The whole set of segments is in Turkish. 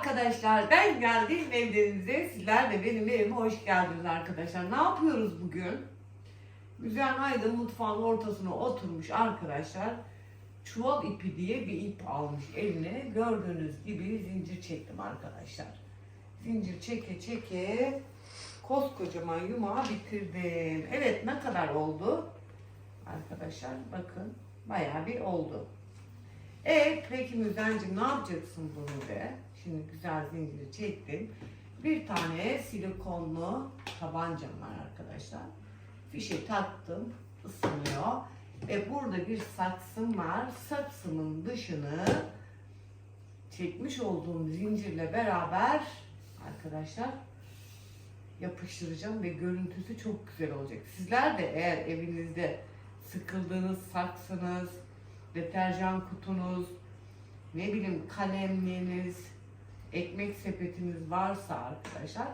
arkadaşlar. Ben geldim evlerinize. Sizler de benim evime hoş geldiniz arkadaşlar. Ne yapıyoruz bugün? Güzel Aydın mutfağın ortasına oturmuş arkadaşlar. Çuval ipi diye bir ip almış eline. Gördüğünüz gibi zincir çektim arkadaşlar. Zincir çeke çeke koskocaman yumağı bitirdim. Evet ne kadar oldu? Arkadaşlar bakın bayağı bir oldu. E peki Müzen'cim ne yapacaksın bunu de? Şimdi güzel zinciri çektim. Bir tane silikonlu tabancam var arkadaşlar. Fişe taktım, ısınıyor. Ve burada bir saksım var. Saksımın dışını çekmiş olduğum zincirle beraber arkadaşlar yapıştıracağım ve görüntüsü çok güzel olacak. Sizler de eğer evinizde sıkıldığınız saksınız, deterjan kutunuz, ne bileyim kalemliğiniz, ekmek sepetiniz varsa arkadaşlar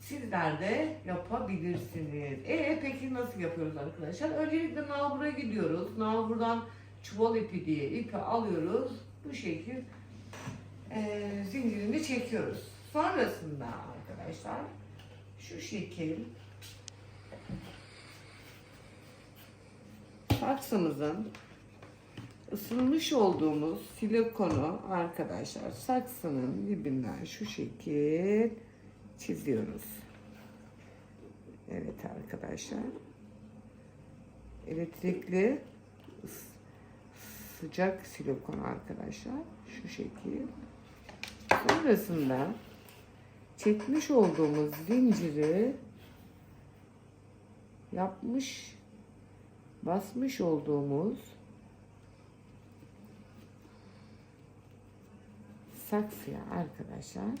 sizler de yapabilirsiniz. E peki nasıl yapıyoruz arkadaşlar? Öncelikle nalbura gidiyoruz. Nalburdan çuval ipi diye ipi alıyoruz. Bu şekil e, zincirini çekiyoruz. Sonrasında arkadaşlar şu şekil saksımızın ısınmış olduğumuz silikonu arkadaşlar saksının dibinden şu şekil çiziyoruz. Evet arkadaşlar. Elektrikli sıcak silikon arkadaşlar. Şu şekil. Sonrasında çekmiş olduğumuz zinciri yapmış basmış olduğumuz saksıya arkadaşlar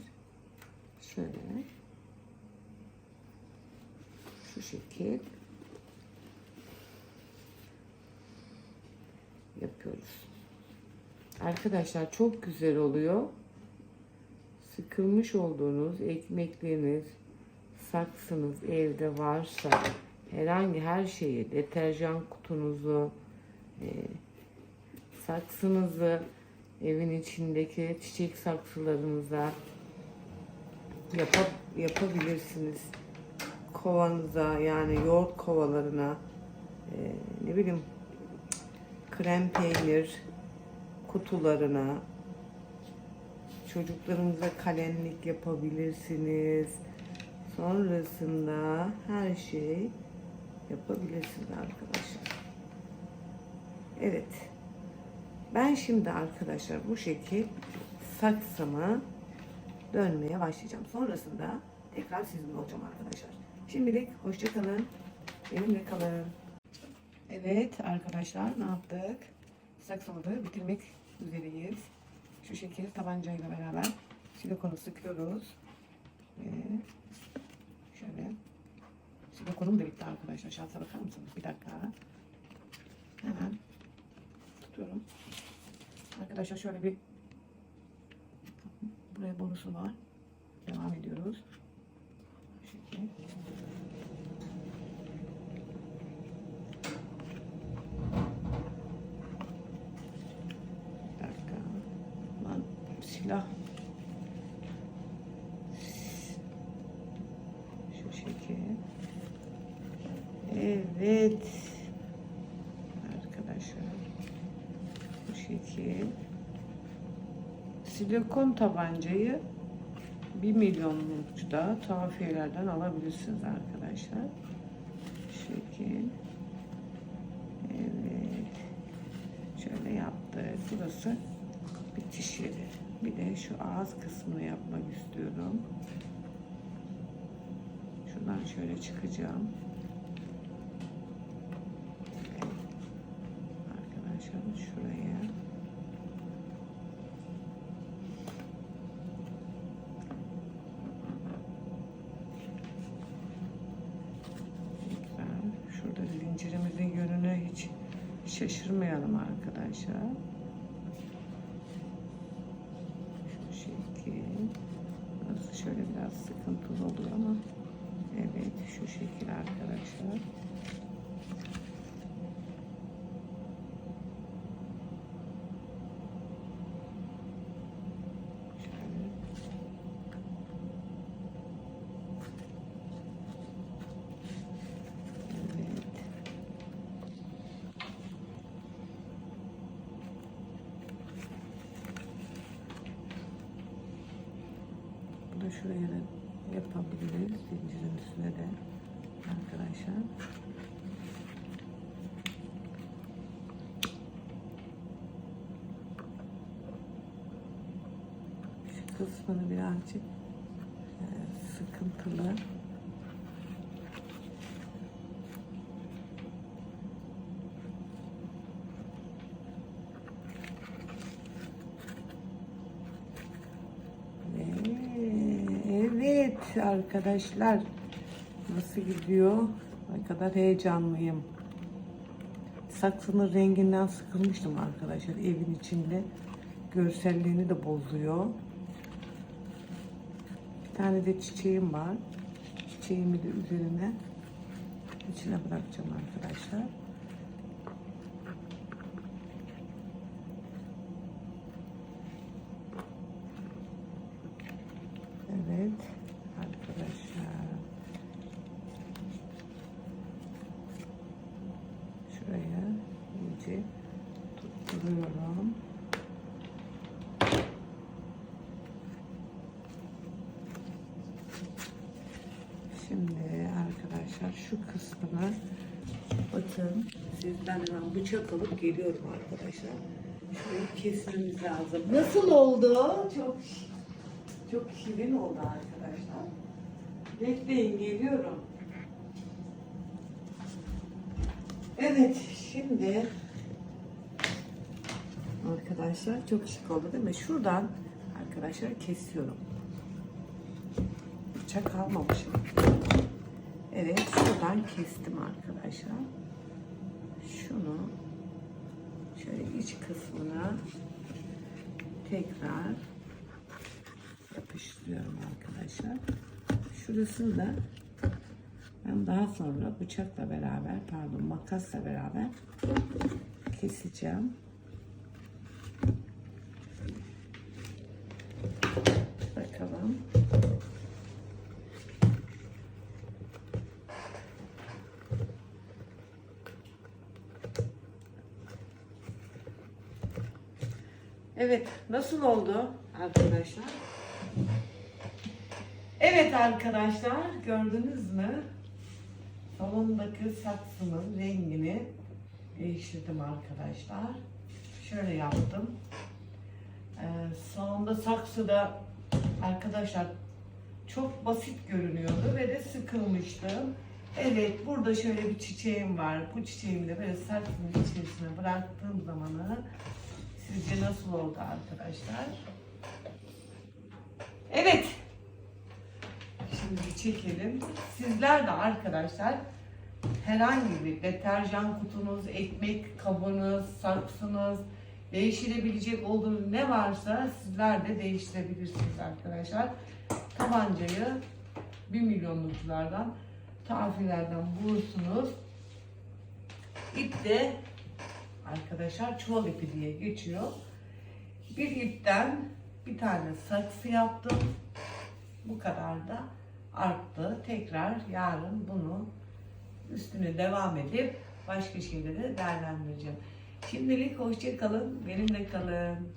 şöyle şu şekil yapıyoruz. Arkadaşlar çok güzel oluyor. Sıkılmış olduğunuz ekmekleriniz, saksınız evde varsa herhangi her şeyi, deterjan kutunuzu, e, saksınızı, evin içindeki çiçek saksılarınıza yapa, yapabilirsiniz. Kovanıza yani yoğurt kovalarına e, ne bileyim krem peynir kutularına çocuklarınıza kalemlik yapabilirsiniz. Sonrasında her şey yapabilirsiniz arkadaşlar. Evet. Ben şimdi arkadaşlar bu şekil saksımı dönmeye başlayacağım. Sonrasında tekrar sizinle olacağım arkadaşlar. Şimdilik hoşçakalın. Benimle kalın. Evet arkadaşlar ne yaptık? Saksımızı bitirmek üzereyiz. Şu şekil tabancayla beraber silikonu sıkıyoruz. Ve şöyle silikonum da bitti arkadaşlar. Şansa bakar mısınız? Bir dakika. Hemen tutuyorum. Arkadaşlar şöyle bir buraya borusu var. Devam ediyoruz. Bu. Bir dakika. Lan silah. Şu şekil. Evet. Arkadaşlar. Şekil. Silikon tabancayı 1 milyonlukta tuhafiyelerden alabilirsiniz arkadaşlar. Şekil. Evet. Şöyle yaptık. Burası bitiş yeri. Bir de şu ağız kısmını yapmak istiyorum. Şuradan şöyle çıkacağım. Şaşırmayalım arkadaşlar. Şu şekil. Şöyle biraz sıkıntılı oluyor ama evet şu şekil arkadaşlar. Şöyle Şunu şuraya da yapabiliriz. Zincirin üstüne de arkadaşlar. Şu kısmını birazcık e, sıkıntılı. Ve- Evet arkadaşlar nasıl gidiyor? Ne kadar heyecanlıyım. Saksının renginden sıkılmıştım arkadaşlar evin içinde. Görselliğini de bozuyor. Bir tane de çiçeğim var. Çiçeğimi de üzerine içine bırakacağım arkadaşlar. Evet arkadaşlar. Şuraya iyice tutturuyorum. Şimdi arkadaşlar şu kısmını bakın sizden hemen bıçak alıp geliyorum arkadaşlar. Şurayı kesmemiz lazım. Nasıl oldu? Çok çok şirin oldu arkadaşlar. Bekleyin geliyorum. Evet şimdi arkadaşlar çok şık oldu değil mi? Şuradan arkadaşlar kesiyorum. Bıçak almamışım. Evet şuradan kestim arkadaşlar. Şunu şöyle iç kısmına tekrar yapıştırıyorum arkadaşlar. Şurasını da ben daha sonra bıçakla beraber pardon makasla beraber keseceğim. Evet, nasıl oldu arkadaşlar? Evet arkadaşlar, gördünüz mü? Salondaki saksının rengini değiştirdim arkadaşlar. Şöyle yaptım. Ee, salonda saksıda arkadaşlar çok basit görünüyordu ve de sıkılmıştım. Evet, burada şöyle bir çiçeğim var. Bu çiçeğimi de böyle saksının içerisine bıraktığım zamanı Sizce nasıl oldu arkadaşlar? Evet. Şimdi çekelim. Sizler de arkadaşlar herhangi bir deterjan kutunuz, ekmek kabınız, saksınız, değiştirebilecek olduğunuz ne varsa sizler de değiştirebilirsiniz arkadaşlar. Tabancayı 1 milyonluklardan, tafilerden bulursunuz. İp de arkadaşlar çuval ipi diye geçiyor. Bir ipten bir tane saksı yaptım. Bu kadar da arttı. Tekrar yarın bunu üstüne devam edip başka şeyleri değerlendireceğim. Şimdilik hoşça kalın. Benimle kalın.